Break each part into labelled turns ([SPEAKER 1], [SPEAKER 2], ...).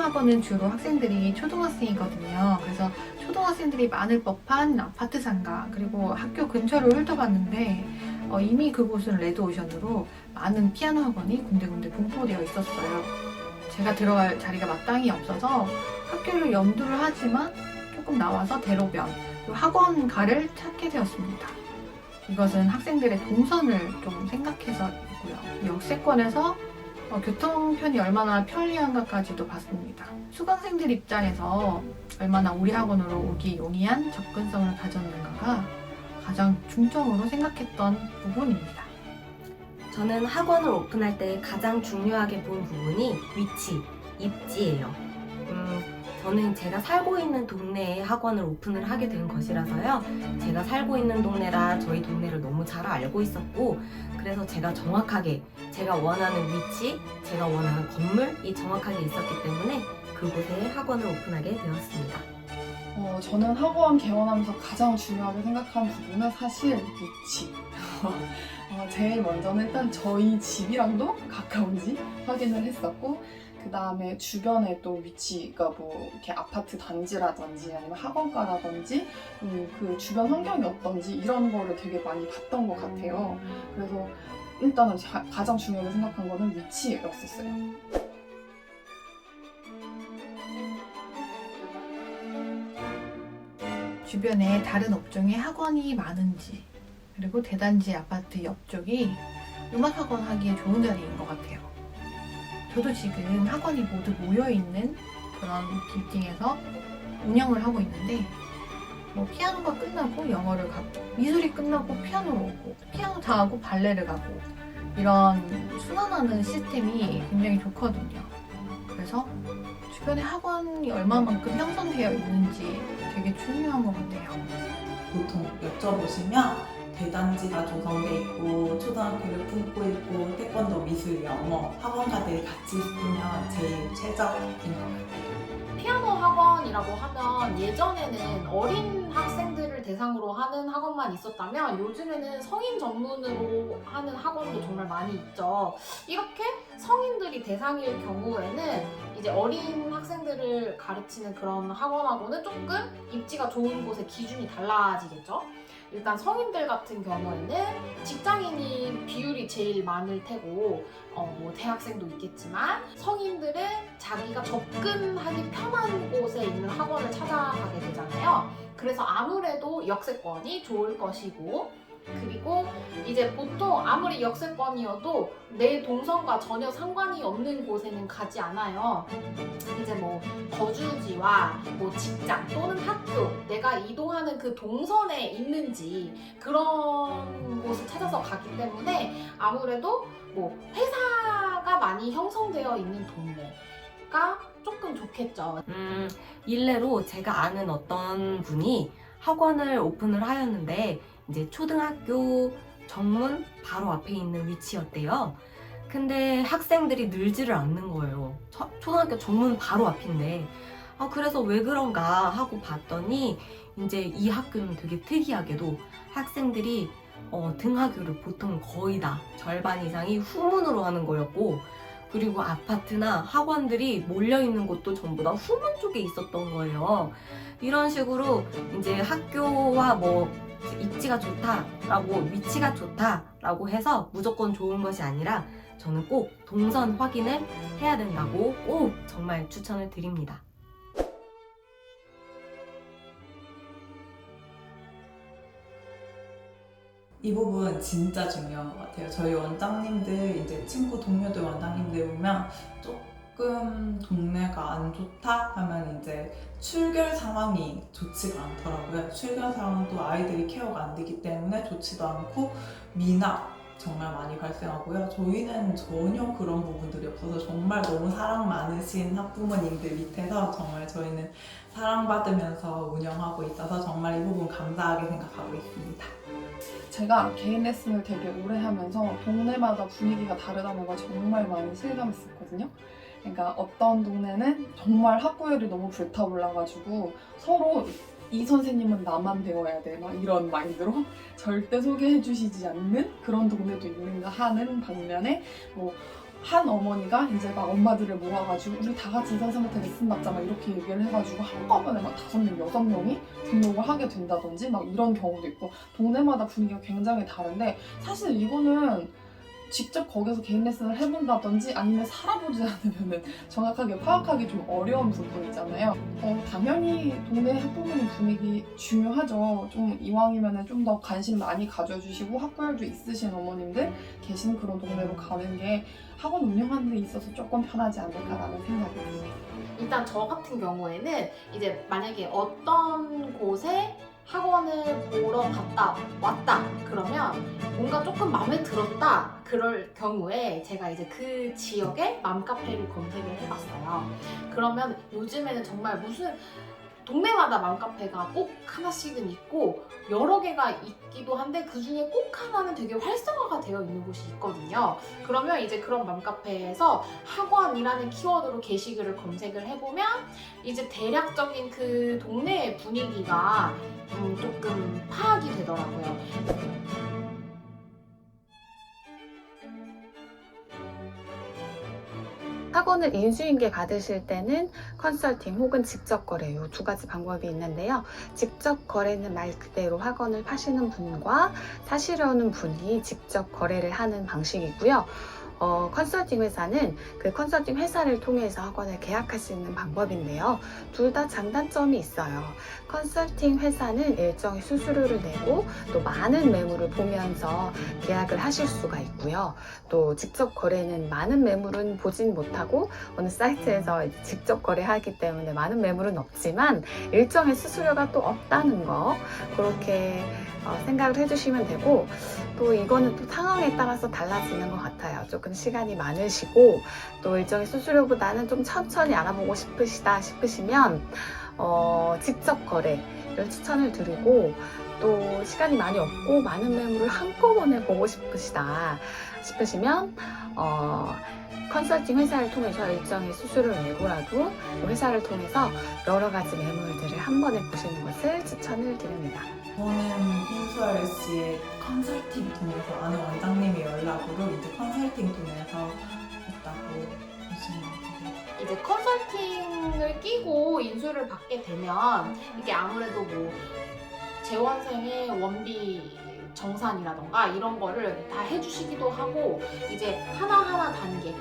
[SPEAKER 1] 학원은 주로 학생들이 초등학생이거든요. 그래서 초등학생들이 많을 법한 아파트 상가 그리고 학교 근처를 훑어봤는데 어, 이미 그곳은 레드오션으로 많은 피아노 학원이 군데군데 분포되어 있었어요. 제가 들어갈 자리가 마땅히 없어서 학교를 염두를 하지만 조금 나와서 대로변 학원가를 찾게 되었습니다. 이것은 학생들의 동선을 좀 생각해서이고요. 역세권에서 어, 교통편이 얼마나 편리한가까지도 봤습니다. 수강생들 입장에서 얼마나 우리 학원으로 오기 용이한 접근성을 가졌는가가 가장 중점으로 생각했던 부분입니다.
[SPEAKER 2] 저는 학원을 오픈할 때 가장 중요하게 본 부분이 위치, 입지예요. 음, 저는 제가 살고 있는 동네에 학원을 오픈을 하게 된 것이라서요. 제가 살고 있는 동네라 저희 동네를 너무 잘 알고 있었고, 그래서 제가 정확하게 제가 원하는 위치, 제가 원하는 건물이 정확하게 있었기 때문에 그곳에 학원을 오픈하게 되었습니다.
[SPEAKER 3] 어, 저는 학원 개원하면서 가장 중요하게 생각한 부분은 사실 위치. 어, 제일 먼저는 일단 저희 집이랑도 가까운지 확인을 했었고, 그 다음에 주변에 또 위치가 뭐 이렇게 아파트 단지라든지 아니면 학원가라든지 음, 그 주변 환경이 어떤지 이런 거를 되게 많이 봤던 것 같아요. 그래서 일단은 자- 가장 중요하게 생각한 거는 위치였었어요.
[SPEAKER 1] 주변에 다른 업종의 학원이 많은지 그리고 대단지 아파트 옆쪽이 음악학원 하기에 좋은 자리인 것 같아요. 저도 지금 학원이 모두 모여있는 그런 빌딩에서 운영을 하고 있는데 뭐 피아노가 끝나고 영어를 가고 미술이 끝나고 피아노로 오고 피아노 다 하고 발레를 가고 이런 순환하는 시스템이 굉장히 좋거든요. 그래서 주변에 학원이 얼마만큼 형성되어 있는지 되게 중요한 것 같아요.
[SPEAKER 4] 보통 여쭤보시면 대단지가 조성돼 있고 초등학교를 품고 있고 태권도 미술 영어 학원가들이 같이 있으면 제일 최적인 것 같아요.
[SPEAKER 5] 피아노 학원이라고 하면 예전에는 어린 학생들을 대상으로 하는 학원만 있었다면 요즘에는 성인 전문으로 하는 학원도 정말 많이 있죠. 이렇게 성인들이 대상일 경우에는 이제 어린 학생들을 가르치는 그런 학원하고는 조금 입지가 좋은 곳의 기준이 달라지겠죠. 일단 성인들 같은 경우에는 직장인이 비율이 제일 많을 테고 어, 뭐 대학생도 있겠지만 성인들은 자기가 접근하기 편한 곳에 있는 학원을 찾아가게 되잖아요. 그래서 아무래도 역세권이 좋을 것이고 그리고 이제 보통 아무리 역세권이어도 내 동선과 전혀 상관이 없는 곳에는 가지 않아요. 이제 뭐 거주지와 뭐 직장 또는 학교 내가 이동하는 그 동선에 있는지 그런 곳을 찾아서 가기 때문에 아무래도 뭐 회사가 많이 형성되어 있는 동네가 조금 좋겠죠.
[SPEAKER 2] 음, 일례로 제가 아는 어떤 분이 학원을 오픈을 하였는데 이제 초등학교 정문 바로 앞에 있는 위치였대요. 근데 학생들이 늘지를 않는 거예요. 초- 초등학교 정문 바로 앞인데. 아, 그래서 왜 그런가 하고 봤더니 이제 이 학교는 되게 특이하게도 학생들이 어, 등하교를 보통 거의 다 절반 이상이 후문으로 하는 거였고 그리고 아파트나 학원들이 몰려 있는 곳도 전부 다 후문 쪽에 있었던 거예요. 이런 식으로 이제 학교와 뭐 입지가 좋다라고 위치가 좋다라고 해서 무조건 좋은 것이 아니라 저는 꼭 동선 확인을 해야 된다고 꼭 정말 추천을 드립니다.
[SPEAKER 4] 이 부분 진짜 중요한 것 같아요. 저희 원장님들 이제 친구 동료들 원장님들 보면 조금 동네가 안 좋다 하면 이제 출결 상황이 좋지가 않더라고요. 출결 상황도 아이들이 케어가 안 되기 때문에 좋지도 않고 미납 정말 많이 발생하고요. 저희는 전혀 그런 부분들이 없어서 정말 너무 사랑 많으신 학부모님들 밑에서 정말 저희는 사랑받으면서 운영하고 있어서 정말 이 부분 감사하게 생각하고 있습니다.
[SPEAKER 3] 제가 개인 레슨을 되게 오래 하면서 동네마다 분위기가 다르다는 걸 정말 많이 실감했었거든요. 그러니까 어떤 동네는 정말 학구열이 너무 불타올라가지고 서로 이 선생님은 나만 배워야 돼 막 이런 마인드로 절대 소개해 주시지 않는 그런 동네도 있는가 하는 반면에 뭐 한 어머니가 이제 막 엄마들을 모아가지고 우리 다 같이 이상생한테 레슨 받자 막 이렇게 얘기를 해가지고 한꺼번에 막 다섯 명, 여섯 명이 등록을 하게 된다든지 막 이런 경우도 있고 동네마다 분위기가 굉장히 다른데 사실 이거는 직접 거기서 개인 레슨을 해본다든지 아니면 살아보지 않으면 정확하게 파악하기 좀 어려운 부분이잖아요. 어, 당연히 동네 학부모님 분위기 중요하죠. 좀 이왕이면 좀 더 관심 많이 가져주시고 학교열도 있으신 어머님들 계신 그런 동네로 가는 게 학원 운영하는 데 있어서 조금 편하지 않을까라는 생각이 듭니다.
[SPEAKER 5] 일단 저 같은 경우에는 이제 만약에 어떤 곳에 학원을 보러 갔다 왔다 그러면 뭔가 조금 마음에 들었다 그럴 경우에 제가 이제 그 지역의 맘카페를 검색을 해봤어요. 그러면 요즘에는 정말 무슨 동네마다 맘카페가 꼭 하나씩은 있고 여러 개가 있기도 한데 그 중에 꼭 하나는 되게 활성화가 되어 있는 곳이 있거든요. 그러면 이제 그런 맘카페에서 학원이라는 키워드로 게시글을 검색을 해보면 이제 대략적인 그 동네의 분위기가 음, 조금 파악이 되더라고요.
[SPEAKER 6] 학원을 인수인계 받으실 때는 컨설팅 혹은 직접 거래 이두 가지 방법이 있는데요. 직접 거래는 말 그대로 학원을 파시는 분과 사시려는 분이 직접 거래를 하는 방식이고요. 어, 컨설팅 회사는 그 컨설팅 회사를 통해서 학원을 계약할 수 있는 방법인데요. 둘 다 장단점이 있어요. 컨설팅 회사는 일정의 수수료를 내고 또 많은 매물을 보면서 계약을 하실 수가 있고요. 또 직접 거래는 많은 매물은 보진 못하고 어느 사이트에서 직접 거래하기 때문에 많은 매물은 없지만 일정의 수수료가 또 없다는 거 그렇게 어, 생각을 해주시면 되고 또 이거는 또 상황에 따라서 달라지는 것 같아요. 조금 시간이 많으시고 또 일정의 수수료보다는 좀 천천히 알아보고 싶으시다 싶으시면 어, 직접 거래를 추천을 드리고 또 시간이 많이 없고 많은 매물을 한꺼번에 보고 싶으시다 싶으시면 어, 컨설팅 회사를 통해서 일정의 수수료를 내고라도 회사를 통해서 여러 가지 매물들을 한 번에 보시는 것을 추천을 드립니다.
[SPEAKER 4] 저는 인수할 씨의 컨설팅 통해서 아는 원장님의 연락으로 이제 컨설팅 통해서 했다고 보시면 돼요.
[SPEAKER 5] 이제 컨설팅을 끼고 인수를 받게 되면 이게 아무래도 뭐 재원생의 원비 정산이라던가 이런 거를 다 해주시기도 하고 이제 하나하나 단계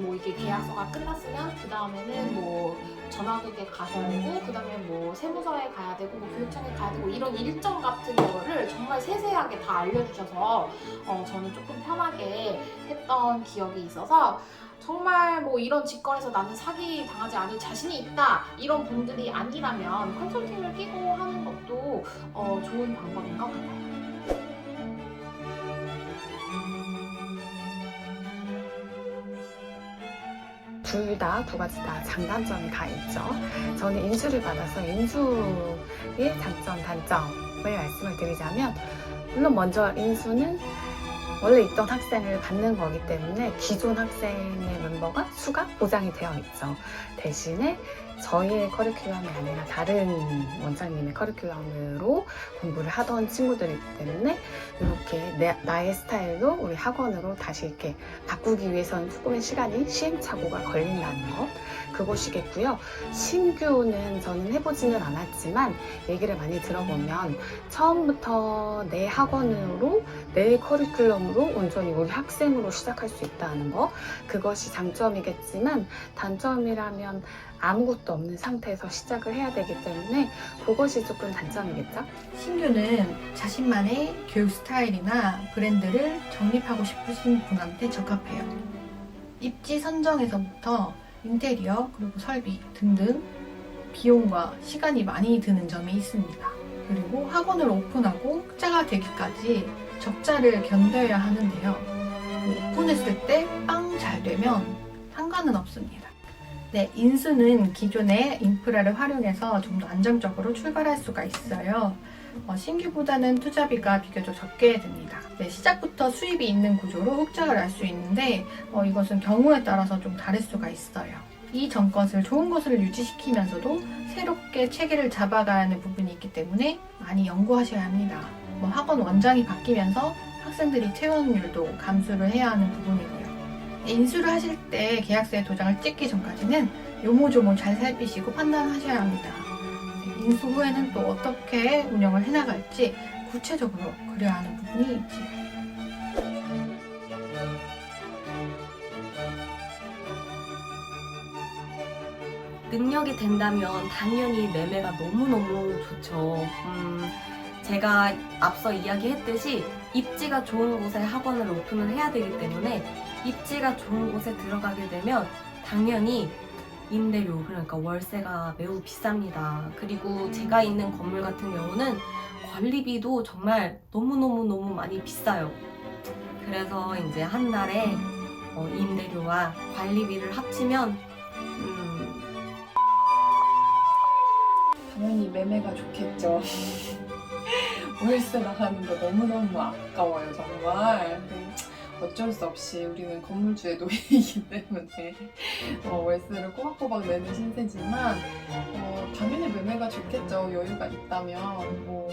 [SPEAKER 5] 뭐 이게 계약서가 끝났으면 그 다음에는 뭐 전화국에 가셔야 되고 그 다음에 뭐 세무서에 가야 되고 뭐 교육청에 가야 되고 이런 일정 같은 거를 정말 세세하게 다 알려주셔서 어, 저는 조금 편하게 했던 기억이 있어서 정말 뭐 이런 직거래에서 나는 사기 당하지 않을 자신이 있다 이런 분들이 아니라면 컨설팅을 끼고 하는 것도 어, 좋은 방법인 것 같아요.
[SPEAKER 6] 둘 다 두 가지 다 장단점이 다 있죠. 저는 인수를 받아서 인수의 장점, 단점을 말씀을 드리자면 물론 먼저 인수는 원래 있던 학생을 받는 거기 때문에 기존 학생의 멤버가 수가 보장이 되어 있죠. 대신에 저희의 커리큘럼이 아니라 다른 원장님의 커리큘럼으로 공부를 하던 친구들이기 때문에 이렇게 내- 나의 스타일로 우리 학원으로 다시 이렇게 바꾸기 위해서는 조금의 시간이 시행착오가 걸린다는 것 그것이겠고요. 신규는 저는 해보지는 않았지만 얘기를 많이 들어보면 처음부터 내 학원으로 내 커리큘럼으로 온전히 우리 학생으로 시작할 수 있다는 거 그것이 장점이겠지만 단점이라면 아무것도 없는 상태에서 시작을 해야 되기 때문에 그것이 조금 단점이겠죠.
[SPEAKER 1] 신규는 자신만의 교육 스타일이나 브랜드를 정립하고 싶으신 분한테 적합해요. 입지 선정에서부터 인테리어 그리고 설비 등등 비용과 시간이 많이 드는 점이 있습니다. 그리고 학원을 오픈하고 흑자가 되기까지 적자를 견뎌야 하는데요. 오픈했을 때 빵 잘 되면 상관은 없습니다. 네, 인수는 기존의 인프라를 활용해서 좀 더 안정적으로 출발할 수가 있어요. 어, 신규보다는 투자비가 비교적 적게 듭니다. 네, 시작부터 수입이 있는 구조로 흑자가 날수 있는데 어, 이것은 경우에 따라서 좀 다를 수가 있어요. 이 전 것을 좋은 것을 유지시키면서도 새롭게 체계를 잡아가야 하는 부분이 있기 때문에 많이 연구하셔야 합니다. 뭐 학원 원장이 바뀌면서 학생들이 퇴원율도 감수를 해야 하는 부분이고요. 인수를 하실 때 계약서에 도장을 찍기 전까지는 요모조모 잘 살피시고 판단하셔야 합니다. 네, 인수 후에는 또 어떻게 운영을 해나갈지 구체적으로 그려야 하는 부분이 있지요.
[SPEAKER 2] 능력이 된다면 당연히 매매가 너무너무 좋죠. 음, 제가 앞서 이야기했듯이 입지가 좋은 곳에 학원을 오픈을 해야 되기 때문에 입지가 좋은 곳에 들어가게 되면 당연히 임대료 그러니까 월세가 매우 비쌉니다. 그리고 제가 있는 건물 같은 경우는 관리비도 정말 너무너무 너무 많이 비싸요. 그래서 이제 한 달에 어, 임대료와 관리비를 합치면 음,
[SPEAKER 3] 당연히 매매가 좋겠죠. 월세 나가는 거 너무너무 아까워요, 정말. 어쩔 수 없이 우리는 건물주의 노예이기 때문에 어, 월세를 꼬박꼬박 내는 신세지만 어, 당연히 매매가 좋겠죠. 여유가 있다면 뭐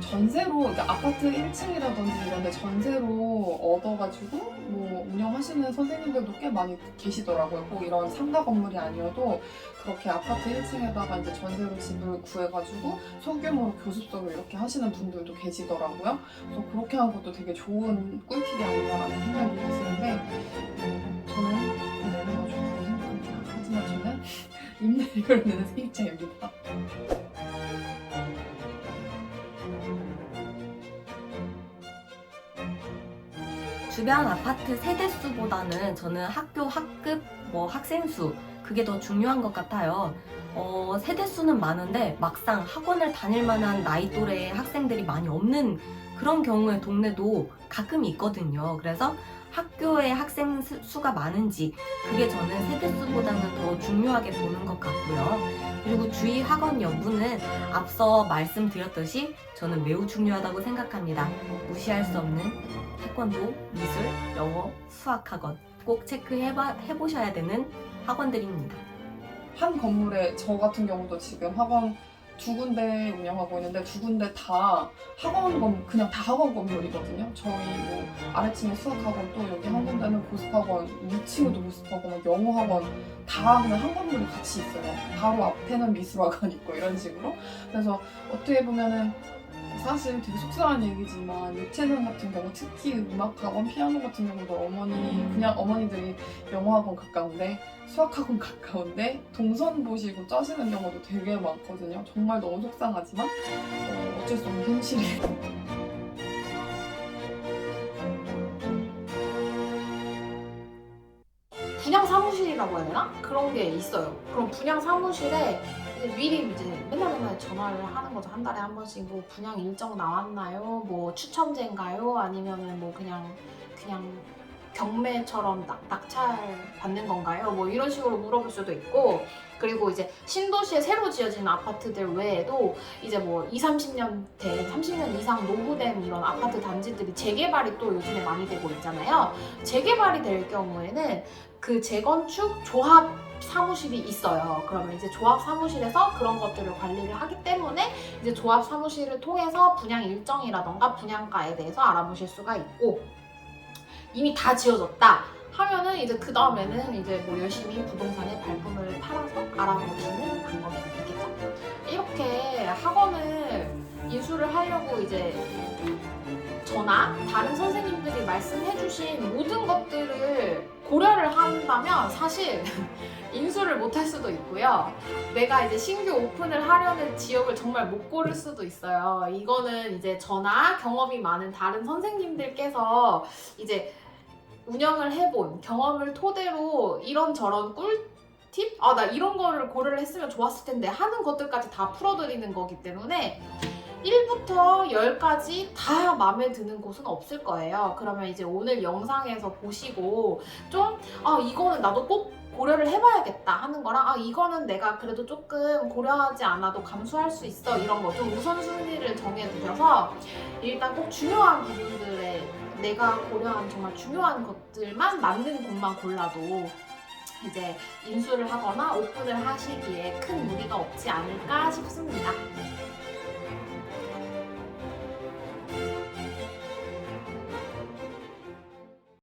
[SPEAKER 3] 전세로 그러니까 아파트 1층이라든지 이런 데 전세로 얻어가지고 뭐 운영하시는 선생님들도 꽤 많이 계시더라고요. 꼭 이런 상가 건물이 아니어도 그렇게 아파트 1층에다가 이제 전세로 집을 구해가지고 소규모로 교습소로 이렇게 하시는 분들도 계시더라고요. 그래서 그렇게 하는 것도 되게 좋은 꿀팁이 아닌가라는 생각이 어, 저는 매매가 좋다고 생각합니다. 하지만 저는 임대료를 내는 세입자입니다.
[SPEAKER 2] 주변 아파트 세대 수보다는 저는 학교 학급 뭐 학생 수 그게 더 중요한 것 같아요. 어, 세대 수는 많은데 막상 학원을 다닐 만한 나이 또래의 학생들이 많이 없는 그런 경우의 동네도 가끔 있거든요. 그래서 학교의 학생 수- 수가 많은지 그게 저는 세대 수보다는 더 중요하게 보는 것 같고요. 그리고 주의 학원 여부는 앞서 말씀드렸듯이 저는 매우 중요하다고 생각합니다. 무시할 수 없는 태권도, 미술, 영어, 수학 학원 꼭 체크해봐, 해보셔야 되는 학원들입니다.
[SPEAKER 3] 한 건물에 저 같은 경우도 지금 학원 두 군데 운영하고 있는데 두 군데 다 학원 건 그냥 다 학원 건물이거든요. 저희 뭐 아래층에 수학 학원 또 여기 한 군데는 보습 학원, 위층에도 보습 학원, 뭐 영어 학원 다 그냥 한 건물이 같이 있어요. 바로 앞에는 미술학원 있고 이런 식으로. 그래서 어떻게 보면은 사실 되게 속상한 얘기지만 유채는 같은 경우 특히 음악학원, 피아노 같은 경우도 어머니 그냥 어머니들이 영어학원 가까운데 수학학원 가까운데 동선 보시고 짜시는 경우도 되게 많거든요. 정말 너무 속상하지만 어, 어쩔 수 없는 현실이에요.
[SPEAKER 5] 분양 사무실이라고 해야 되나? 그런 게 있어요. 그럼 분양 사무실에 미리 이제 맨날 맨날 전화를 하는 거죠. 한 달에 한 번씩 뭐 분양 일정 나왔나요? 뭐 추첨제인가요? 아니면은 뭐 그냥 그냥 경매처럼 낙, 낙찰 받는 건가요? 뭐 이런 식으로 물어볼 수도 있고 그리고 이제 신도시에 새로 지어진 아파트들 외에도 이제 뭐 2, 30년 된 30년 이상 노후된 이런 아파트 단지들이 재개발이 또 요즘에 많이 되고 있잖아요. 재개발이 될 경우에는 그 재건축 조합 사무실이 있어요. 그러면 이제 조합 사무실에서 그런 것들을 관리를 하기 때문에 이제 조합 사무실을 통해서 분양 일정이라던가 분양가에 대해서 알아보실 수가 있고 이미 다 지어졌다 하면은 이제 그 다음에는 이제 뭐 열심히 부동산의 발품을 팔아서 알아보시는 방법이 있겠죠. 이렇게 학원을 인수를 하려고 이제 저나 다른 선생님들이 말씀해주신 모든 것들을 고려를 한다면 사실 인수를 못 할 수도 있고요. 내가 이제 신규 오픈을 하려는 지역을 정말 못 고를 수도 있어요. 이거는 이제 저나 경험이 많은 다른 선생님들께서 이제 운영을 해본 경험을 토대로 이런저런 꿀 팁? 아, 나 이런 거를 고려를 했으면 좋았을 텐데 하는 것들까지 다 풀어드리는 거기 때문에 1부터 10까지 다 마음에 드는 곳은 없을 거예요. 그러면 이제 오늘 영상에서 보시고 좀, 아, 이거는 나도 꼭 고려를 해봐야겠다 하는 거랑, 아, 이거는 내가 그래도 조금 고려하지 않아도 감수할 수 있어. 이런 거 좀 우선순위를 정해두셔서 일단 꼭 중요한 부분들에 내가 고려한 정말 중요한 것들만 맞는 곳만 골라도 이제 인수를 하거나 오픈을 하시기에 큰 무리가 없지 않을까 싶습니다.